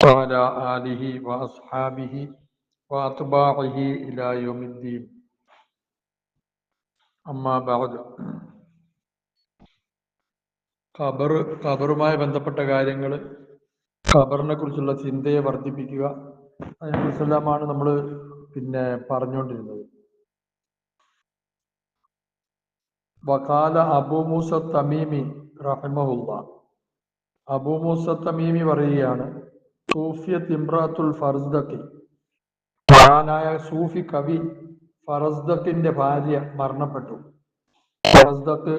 وعلى آله وأصحابه وأتباعه إلى يوم الدين أما بعد ഖബർ ഖബറുമായി ബന്ധപ്പെട്ട കാര്യങ്ങൾ ഖബറിനെ കുറിച്ചുള്ള ചിന്തയെ വർദ്ധിപ്പിക്കുക അതിനെക്കുറിച്ചെല്ലാമാണ് നമ്മൾ പിന്നെ പറഞ്ഞുകൊണ്ടിരുന്നത് വകാല അബൂ മൂസ തമീമി റഹിമഹുല്ല അബൂ മൂസ തമീമി പറയുകയാണ് സൂഫിയ ഇമ്രാത്തുൽ ഫർസ്ദക്കി. മഹാനായ സൂഫി കവി ഫറസ്ദക്കിന്റെ ഭാര്യ മരണപ്പെട്ടു. ഫറസ്ദക്ക്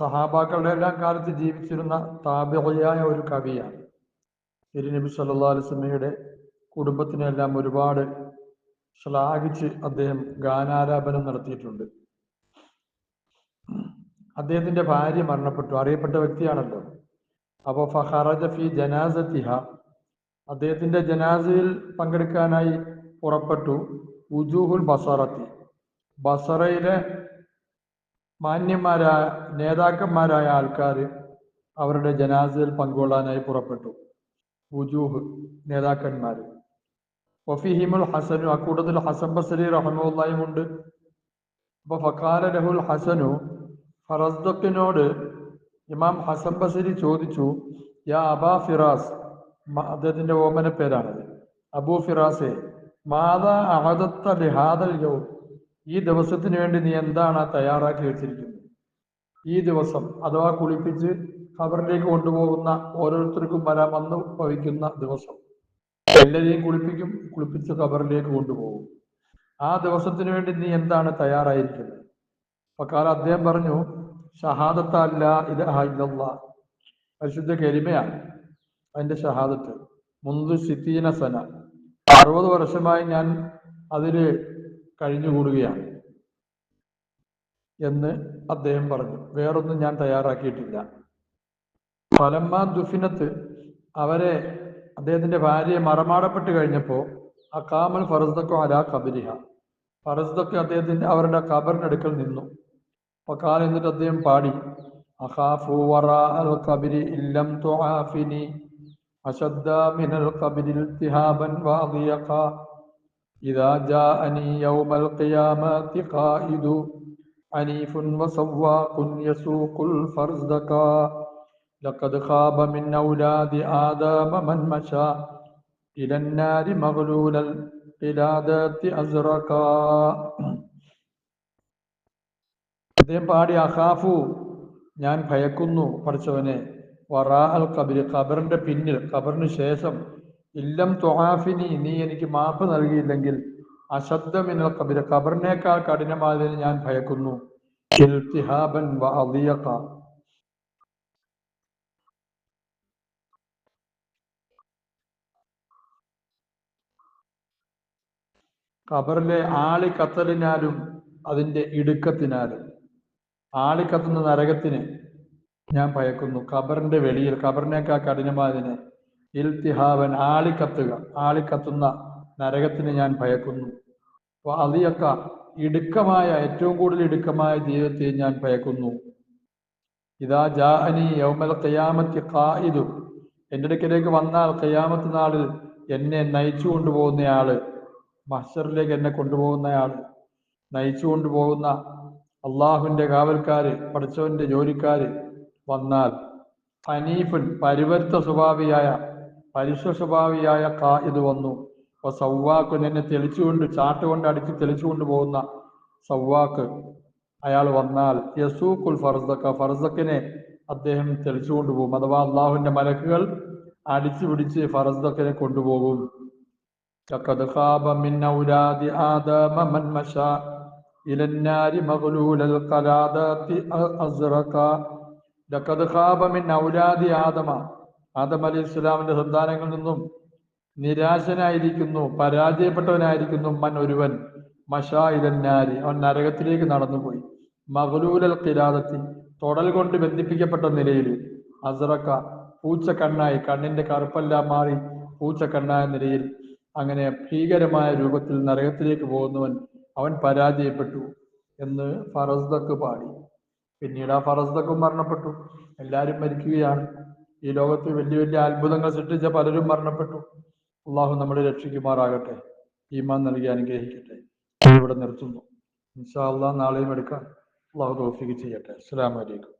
സഹാബാക്കളുടെ എല്ലാം കാലത്ത് ജീവിച്ചിരുന്ന താപികയായ ഒരു കവിയാണ്. തിരുനബി സല്ലാ അലിസ്മയുടെ കുടുംബത്തിനെല്ലാം ഒരുപാട് ശ്ലാഘിച്ച് അദ്ദേഹം ഗാനാലാപനം നടത്തിയിട്ടുണ്ട്. അദ്ദേഹത്തിന്റെ ഭാര്യ മരണപ്പെട്ടു. അറിയപ്പെട്ട വ്യക്തിയാണല്ലോ. അപ്പൊ ഫഹറജ ഫി ജനാസത്തിഹ. അദ്ദേഹത്തിന്റെ ജനാസയിൽ പങ്കെടുക്കാനായി പുറപ്പെട്ടു ഉജൂഹുൽ ബസറത്തി. ബസറയിലെ മാന്യന്മാരായ നേതാക്കന്മാരായ ആൾക്കാർ അവരുടെ ജനാസയിൽ പങ്കുകൊള്ളാനായി പുറപ്പെട്ടു. ഉജൂഹ് നേതാക്കന്മാർ വഫിഹിമുൽ ഹസനു അക്കൂട്ടത്തിൽ ഹസൻ ബസരി റഹമുല്ലായും ഉണ്ട്. അപ്പൊ ഫക്കാല ലഹുൽ ഹസനു ഫറസ്ദക്കിനോട് ഇമാം ഹസൻ ബസരി ചോദിച്ചു യാ അബാ ഫിറാസ് അദ്ദേഹത്തിന്റെ ഓമന പേരാണത്. അബൂ ഫിറാസെ മാതാ അഹദത്ത ലിഹാദൽ യൗം? ഈ ദിവസത്തിന് വേണ്ടി നീ എന്താണ് തയ്യാറാക്കി വെച്ചിരിക്കുന്നത്? ഈ ദിവസം അഥവാ കുളിപ്പിച്ച് ഖബറിലേക്ക് കൊണ്ടുപോകുന്ന ഓരോരുത്തർക്കും വരാൻ വന്ന് ഭവിക്കുന്ന ദിവസം. എല്ലാവരെയും കുളിപ്പിക്കും കുളിപ്പിച്ച് ഖബറിലേക്ക് കൊണ്ടുപോകും. ആ ദിവസത്തിന് വേണ്ടി നീ എന്താണ് തയ്യാറായിരിക്കുന്നത്? അക്കാലം അദ്ദേഹം പറഞ്ഞു ഷഹാദത്തല്ല ഇത് പരിശുദ്ധ കരിമയാണ് അതിന്റെ ഷഹാദത്ത്. മുന്ത് സിത്തീന സന. അറുപത് വർഷമായി ഞാൻ അതിൽ കഴിഞ്ഞുകൂടുകയാണ് എന്ന് അദ്ദേഹം പറഞ്ഞു. വേറൊന്നും ഞാൻ തയ്യാറാക്കിയിട്ടില്ല. ഫലമ്മ ദുഫിനത്ത് അവരെ അദ്ദേഹത്തിന്റെ ഭാര്യയെ മറമാടപ്പെട്ട് കഴിഞ്ഞപ്പോൾ അക്കാമൽ കാമൽ ഫറസ്ദക്കോ അലാ കബരിഹ ഫറസ്ദക്ക് അദ്ദേഹത്തിന്റെ അവരുടെ കബറിനടുക്കൽ നിന്നു. അപ്പൊ കാലം എന്നിട്ട് അദ്ദേഹം പാടി അഖാഫു വറാ അൽ കബരി ഇല്ലം തുആഫിനി അശദ്ദ മിനൽ കബരി ഇൽതിഹാബൻ വാദിയഖ إذا جاءني يوم القيامة قائد عنيف وسواق يسوق الفرزدقا لقد خاب من أولاد آدم من مشى إلى النار مغلول القلادة أزرقا അദ്ദേഹം പാടി അഹാഫു ഞാൻ ഭയക്കുന്നു പഠിച്ചവനെ. വറാഹൽ കബിർ ഖബറിന്റെ പിന്നിൽ ഖബറിന് ശേഷം ഇല്ലം തൊഹാഫിനി നീ എനിക്ക് മാപ്പ് നൽകിയില്ലെങ്കിൽ അശബ്ദമിനൽ കബിർ ഖബറിനേക്കാൾ കഠിനമായതിന് ഞാൻ ഭയക്കുന്നു. ഖബറിലെ ആളി കത്തലിനാലും അതിന്റെ ഇടുക്കത്തിനാലും ആളിക്കത്തുന്ന നരകത്തിന് ഞാൻ ഭയക്കുന്നു ഖബറിന്റെ വെളിയിൽ ഖബറിനേക്കാൾ കഠിനമായതിന് ഇൽത്തിഹാവൻ ആളിക്കത്തുക. ആളിക്കത്തുന്ന നരകത്തിന് ഞാൻ ഭയക്കുന്നു. അതിയൊക്ക ഇടുക്കമായ ഏറ്റവും കൂടുതൽ ഇടുക്കമായ ജീവിതത്തെ ഞാൻ ഭയക്കുന്നു. ഇതാ ജാഹനി യൗമൽ ഖിയാമത്തി കായിതു എന്റെ അടുക്കലേക്ക് വന്നാൽ ഖിയാമത്ത് നാളിൽ എന്നെ നയിച്ചു കൊണ്ടുപോകുന്നയാൾ മഹ്ഷറിലേക്ക് എന്നെ കൊണ്ടുപോകുന്നയാൾ നയിച്ചു കൊണ്ടുപോകുന്ന അള്ളാഹുവിന്റെ കാവൽക്കാര് പഠിച്ചവന്റെ ജോലിക്കാര് വന്നാൽ ഹനീഫൻ പരിവർത്ത സ്വഭാവിയായ പരിശു സ്വഭാവിയായ കാ ഇത് വന്നു. അപ്പൊ സൗവാക്ക് നിന്നെ തെളിച്ചുകൊണ്ട് ചാട്ടുകൊണ്ട് അടിച്ച് തെളിച്ചുകൊണ്ട് പോകുന്ന സൗവാക്ക് അയാൾ വന്നാൽ യസൂഖുൽ ഫർസക്ക ഫർസക്കിനെ അദ്ദേഹം തെളിച്ചുകൊണ്ട് പോകും. അഥവാ അള്ളാഹുവിന്റെ മലക്കുകൾ അടിച്ചു പിടിച്ച് ഫറസ്ദക്കിനെ കൊണ്ടുപോകും. إلى النار مغلول القلادات أزرقا ലക്കത് ഖാബ മിൻ ഔലാദി ആദമ ആദം അലി ഇസ്ലാമിന്റെ സന്താനങ്ങളിൽ നിന്നും നിരാശനായിരിക്കുന്നു പരാജയപ്പെട്ടവനായിരിക്കുന്നു മൻ ഒരുവൻ മഷായിലന്നാരി അവൻ നരകത്തിലേക്ക് നടന്നുപോയി മകളൂലൽ കിരാതത്തി തൊടൽ കൊണ്ട് ബന്ധിപ്പിക്കപ്പെട്ട നിലയിൽ അസറക്ക പൂച്ച കണ്ണായി കണ്ണിന്റെ കറുപ്പെല്ലാം മാറി പൂച്ച കണ്ണായ നിലയിൽ അങ്ങനെ ഭീകരമായ രൂപത്തിൽ നരകത്തിലേക്ക് പോകുന്നവൻ അവൻ പരാജയപ്പെട്ടു എന്ന് ഫറസ്ദക്ക് പാടി. പിന്നീട് ആ ഫറസ്ദക്കും മരണപ്പെട്ടു. എല്ലാവരും മരിക്കുകയാണ്. ഈ ലോകത്ത് വലിയ വലിയ അത്ഭുതങ്ങൾ സൃഷ്ടിച്ച പലരും മരണപ്പെട്ടു. അള്ളാഹു നമ്മളെ രക്ഷിക്കുമാറാകട്ടെ. ഈമാൻ നൽകി അനുഗ്രഹിക്കട്ടെ. ഇവിടെ നിർത്തുന്നു. ഇൻഷാ അള്ളാഹ് നാളെയും എടുക്കാം. അള്ളാഹു തോഫിക്ക് ചെയ്യട്ടെ. അസ്സാം അലൈക്കും.